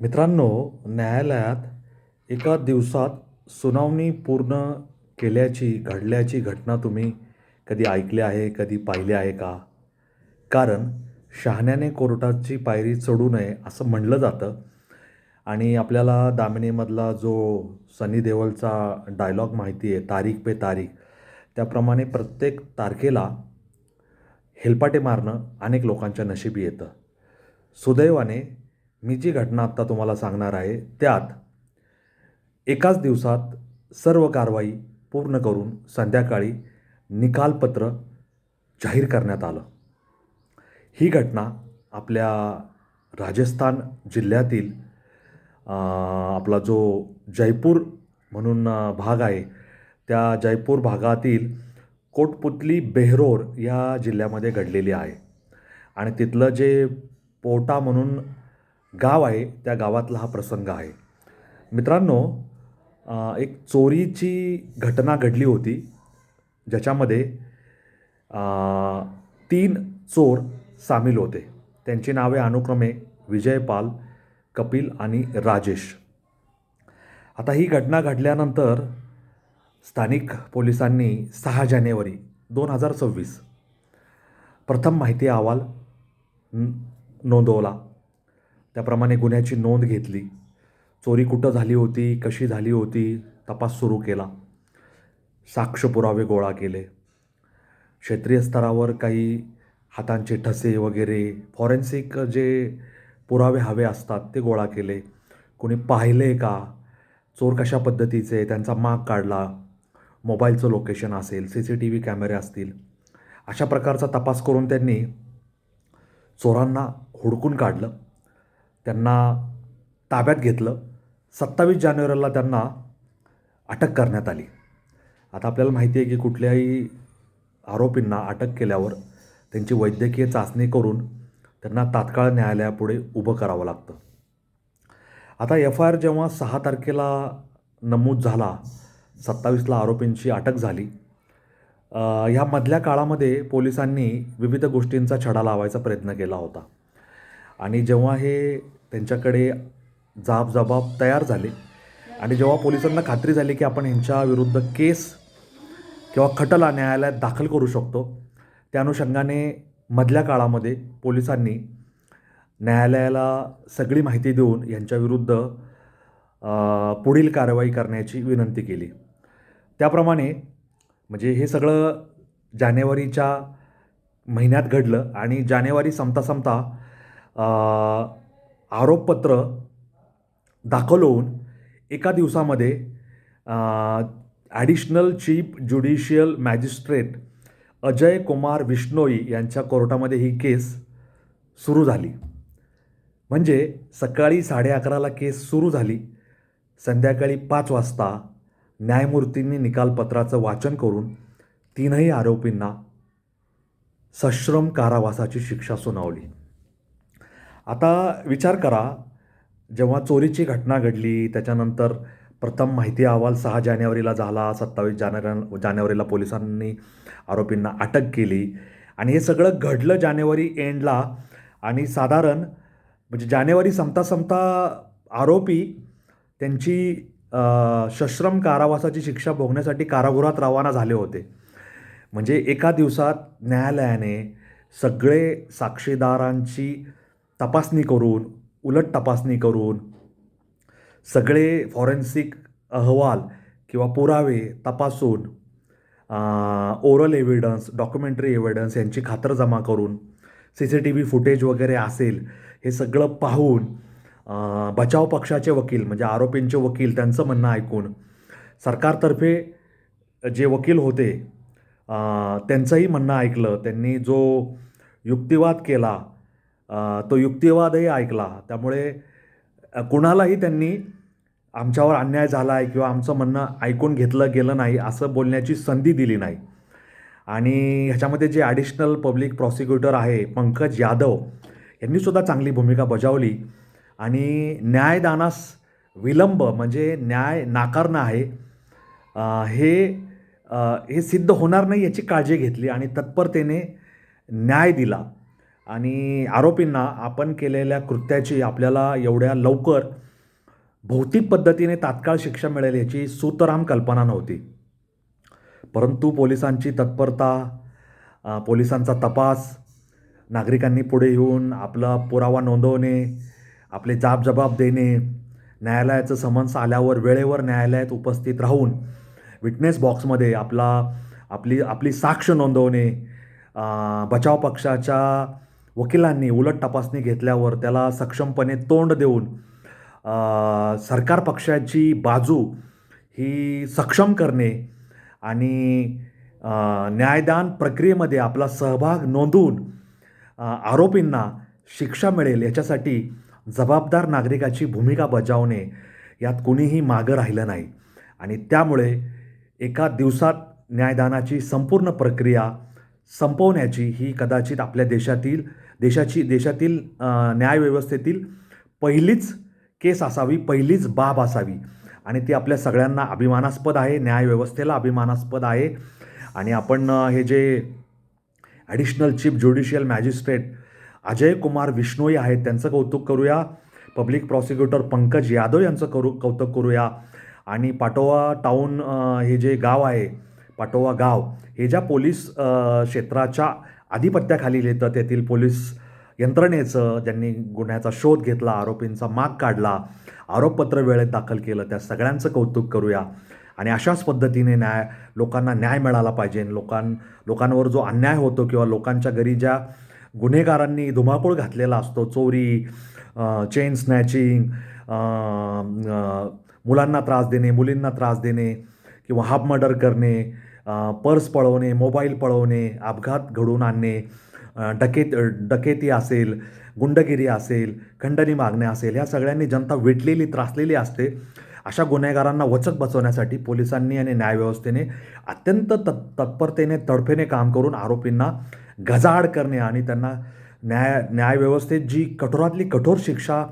मित्रांनो न्यायालयात एका दिवसात सुनावणी पूर्ण केल्याची घडल्याची घटना तुम्ही कधी ऐकली आहे कधी पाहिली आहे का? कारण शहाण्याने कोर्टाची पायरी चढू नये असं म्हणलं जातं. आणि आपल्याला दामिनीमधला जो सनी देवलचा डायलॉग माहिती आहे तारीख पे तारीख त्याप्रमाणे प्रत्येक तारखेला हेलपाटे मारणं अनेक लोकांच्या नशिबी येतं. सुदैवाने मी जी घटना आत्ता तुम्हाला सांगणार आहे त्यात एकाच दिवसात सर्व कारवाई पूर्ण करून संध्याकाळी निकालपत्र जाहीर करण्यात आलं. ही घटना आपल्या राजस्थान जिल्ह्यातील आपला जो जयपूर म्हणून भाग आहे त्या जयपूर भागातील कोटपुतली बेहरोर या जिल्ह्यामध्ये घडलेली आहे. आणि तिथलं जे पोटा म्हणून गाव आहे त्या गावातला हा प्रसंग आहे. मित्रांनो एक चोरीची घटना घडली होती ज्याच्यामध्ये तीन चोर सामील होते. त्यांची नावे अनुक्रमे विजयपाल कपिल आणि राजेश. आता ही घटना घडल्यानंतर स्थानिक पोलिसांनी सहा जानेवारी दोन हजार सव्वीस प्रथम माहिती अहवाल नोंदवला. त्याप्रमाणे गुन्ह्याची नोंद घेतली. चोरी कुठं झाली होती कशी झाली होती तपास सुरू केला. साक्ष पुरावे गोळा केले. क्षेत्रीय स्तरावर काही हातांचे ठसे वगैरे फॉरेन्सिक जे पुरावे हवे असतात ते गोळा केले. कोणी पाहिले का? चोर कशा पद्धतीचे? त्यांचा माग काढला. मोबाईलचं लोकेशन असेल सी सी टी व्ही कॅमेरे असतील. अशा प्रकारचा तपास करून त्यांनी चोरांना हुडकून काढलं. त्यांना ताब्यात घेतलं. सत्तावीस जानेवारीला त्यांना अटक करण्यात आली. आता आपल्याला माहिती आहे की कुठल्याही आरोपींना अटक केल्यावर त्यांची वैद्यकीय चाचणी करून त्यांना तात्काळ न्यायालयापुढे उभं करावं लागतं. आता एफ आय आर जेव्हा सहा तारखेला नमूद झाला सत्तावीसला आरोपींची अटक झाली. ह्या मधल्या काळामध्ये पोलिसांनी विविध गोष्टींचा छडा लावायचा प्रयत्न केला होता. आणि जेव्हा हे त्यांच्याकडे जाब जबाब तयार झाले आणि जेव्हा पोलिसांना खात्री झाली की आपण ह्यांच्या विरुद्ध केस किंवा खटला न्यायालयात दाखल करू शकतो त्या अनुषंगाने मधल्या काळामध्ये पोलिसांनी न्यायालयाला सगळी माहिती देऊन यांच्याविरुद्ध पुढील कारवाई करण्याची विनंती केली. त्याप्रमाणे म्हणजे हे सगळं जानेवारीच्या महिन्यात घडलं आणि जानेवारी संपता संपता आरोपपत्र दाखल होऊन एका दिवसामध्ये additional chief judicial magistrate Ajay Kumar Vishnoi यांच्या कोर्टामध्ये ही केस सुरू झाली. म्हणजे सकाळी साडे अकराला केस सुरू झाली. संध्याकाळी पाच वाजता न्यायमूर्तींनी निकालपत्राचं वाचन करून तीनही आरोपींना सश्रम कारावासाची शिक्षा सुनावली. आता विचार करा जेव्हा चोरीची घटना घडली त्याच्यानंतर प्रथम माहिती अहवाल सहा जानेवारीला झाला सत्तावीस जानेवारी जानेवारीला पोलिसांनी आरोपींना अटक केली आणि हे सगळं घडलं जानेवारी एंडला आणि साधारण म्हणजे जानेवारी संपता संपता आरोपी त्यांची सश्रम कारावासाची शिक्षा भोगण्यासाठी कारागृहात रवाना झाले होते. म्हणजे एका दिवसात न्यायालयाने सगळे साक्षीदारांची तपासणी करून उलट तपासणी करून सगळे फॉरेन्सिक अहवाल किंवा पुरावे तपासून ओरल एव्हिडन्स डॉक्युमेंटरी एव्हिडन्स यांची खातरजमा करून C C T V footage वगैरे असेल हे सगळं पाहून बचाव पक्षाचे वकील म्हणजे आरोपींचे वकील त्यांचं म्हणणं ऐकून सरकारतर्फे जे वकील होते त्यांचंही म्हणणं ऐकलं त्यांनी जो युक्तिवाद केला तो युक्तिवादही ऐकला. त्यामुळे कुणालाही त्यांनी आमच्यावर अन्याय झाला आहे किंवा आमचं म्हणणं ऐकून घेतलं गेलं नाही असं बोलण्याची संधी दिली नाही. आणि ह्याच्यामध्ये जे ॲडिशनल पब्लिक प्रॉसिक्युटर आहे पंकज यादव यांनीसुद्धा चांगली भूमिका बजावली. आणि न्यायदानास विलंब म्हणजे न्याय नाकारणं आहे हे हे सिद्ध होणार नाही याची काळजी घेतली आणि तत्परतेने न्याय दिला. आणि आरोपींना आपण केलेल्या कृत्याची आपल्याला एवढ्या लवकर भौतिक पद्धतीने तात्काळ शिक्षा मिळेल याची सुतराम कल्पना नव्हती. परंतु पोलिसांची तत्परता पोलिसांचा तपास नागरिकांनी पुढे येऊन आपला पुरावा नोंदवणे आपले जाबजबाब देणे न्यायालयाचं समन्स आल्यावर वेळेवर न्यायालयात उपस्थित राहून विटनेस बॉक्समध्ये आपला आपली आपली साक्ष नोंदवणे बचाव पक्षाच्या वकिलांनी उलट तपासणी घेतल्यावर त्याला सक्षमपणे तोंड देऊन सरकार पक्षाची बाजू ही सक्षम करणे आणि न्यायदान प्रक्रियेमध्ये आपला सहभाग नोंदवून आरोपींना शिक्षा मिळेल याच्यासाठी जबाबदार नागरिकाची भूमिका बजावणे यात कुणीही मागं राहिलं नाही. आणि त्यामुळे एका दिवसात न्यायदानाची संपूर्ण प्रक्रिया संपवण्याची ही कदाचित आपल्या देशातील देशाची देशातील न्यायव्यवस्थेतील पहिलीच केस असावी पहिलीच बाब असावी. आणि ती आपल्या सगळ्यांना अभिमानास्पद आहे न्यायव्यवस्थेला अभिमानास्पद आहे. आणि आपण हे जे additional chief judicial magistrate Ajay Kumar Vishnoi आहेत त्यांचं कौतुक करूया. पब्लिक प्रॉसिक्युटर पंकज यादव यांचं करू कौतुक करूया. आणि पाटोवा टाऊन हे जे गाव आहे पाटोवा गाव हे ज्या पोलीस क्षेत्राच्या आधिपत्याखाली येतं तेथील पोलीस यंत्रणेचं ज्यांनी गुन्ह्याचा शोध घेतला आरोपींचा माग काढला आरोपपत्र वेळेत दाखल केलं त्या सगळ्यांचं कौतुक करूया. आणि अशाच पद्धतीने न्याय लोकांना न्याय मिळाला पाहिजे. लोकां लोकांवर जो अन्याय होतो किंवा लोकांच्या घरी ज्या गुन्हेगारांनी धुमाकूळ घातलेला असतो चोरी चेन स्नॅचिंग मुलांना त्रास देणे मुलींना त्रास देणे किंवा हाफ मर्डर करणे पर्स पळवणे मोबाईल पळवणे अपघात घडवून आणणे डकेत डकेती असेल गुंडगिरी असेल खंडणी मागणे असेल ह्या सगळ्यांनी जनता वेटलेली त्रासलेली असते. अशा गुन्हेगारांना वचक बसवण्यासाठी पोलिसांनी आणि न्यायव्यवस्थेने अत्यंत तत् तत्परतेने तडफेने काम करून आरोपींना गजाआड करणे आणि त्यांना न्याय न्यायव्यवस्थेत जी कठोरातली कठोर शिक्षा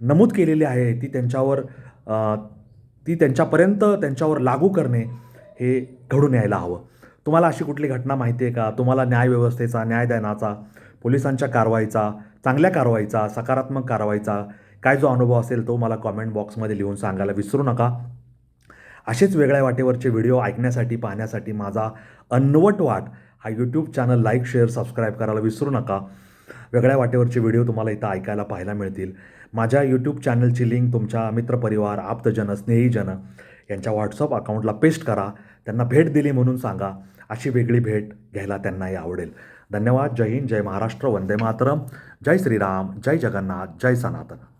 नमूद केलेली आहे ती त्यांच्यावर ती त्यांच्यापर्यंत त्यांच्यावर लागू करणे हे घडून यायला हवं. तुम्हाला अशी कुठली घटना माहिती आहे का? तुम्हाला न्यायव्यवस्थेचा न्यायदानाचा पोलिसांच्या कारवाईचा चांगल्या कारवाईचा सकारात्मक कारवाईचा काय जो अनुभव असेल तो मला कॉमेंट बॉक्समध्ये लिहून सांगायला विसरू नका. असेच वेगळ्या वाटेवरचे व्हिडिओ ऐकण्यासाठी पाहण्यासाठी माझा अन्नवट वाट हा YouTube channel like share subscribe करायला विसरू नका. वेगळ्या वाटेवरचे व्हिडिओ तुम्हाला इथं ऐकायला पाहायला मिळतील. माझ्या यूट्यूब चॅनलची लिंक तुमच्या मित्रपरिवार आप्तजन स्नेहीजन यांच्या व्हॉट्सअप अकाउंटला पेस्ट करा. त्यांना भेट दिली म्हणून सांगा. अशी वेगळी भेट घ्यायला त्यांनाही आवडेल. धन्यवाद. जय हिंद. जय महाराष्ट्र. वंदे मातरम. जय श्रीराम. जय जगन्नाथ. जय सनातन.